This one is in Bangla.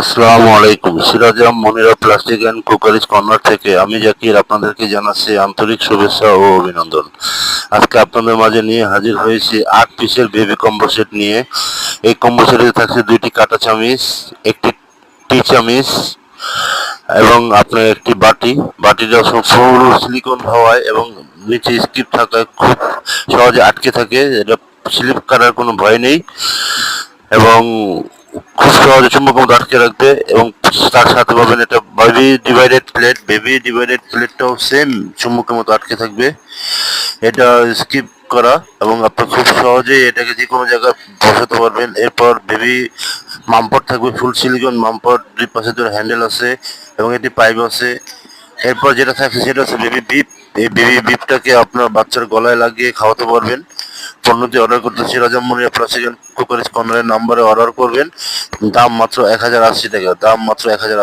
আসসালামু আলাইকুম। Sirajam Monira plastic and cookeries corner থেকে আমি জাকির আপনাদেরকে জানাচ্ছি আন্তরিক শুভেচ্ছা ও অভিনন্দন। আজকে আপনাদের মাঝে নিয়ে হাজির হয়েছি আট পিসের বেবি কম্বো সেট নিয়ে। এই কম্বো সেটে থাকছে দুইটি কাঁটা চামিচ, একটি টি চামিচ এবং আপনার একটি বাটি। বাটিটা সম্পূর্ণ সিলিকন হওয়ায় এবং নিচে স্কিপ থাকায় খুব সহজে আটকে থাকে। এটা স্লিপ কাটার কোনো ভয় নেই এবং খুব সহজে চুম্বক মতো আটকে রাখবে এবং তার সাথে পাবেন এটা baby divided plate baby divided প্লেটটাও same চুম্বকের মতো আটকে থাকবে। এটা স্কিপ করা এবং আপনি খুব সহজেই এটাকে যে কোনো জায়গায় বসাতে পারবেন। এরপর বেবি মাম্পট থাকবে ফুল সিলিকন মাম্পট দুই পাশে দুটো হ্যান্ডেল আছে এবং এটি পাইপ আছে। এরপর যেটা থাকছে সেটা হচ্ছে বেবি বিপ এই বেবি বিপটাকে আপনার বাচ্চার গলায় লাগিয়ে খাওয়াতে পারবেন। পণ্যটি অর্ডার করতে সিরাজামুনিয়া প্লাস্টিক কুকারিজ কর্নারের নাম্বারে অর্ডার করবেন। দাম মাত্র এক হাজার আশি টাকা। দাম মাত্র এক হাজার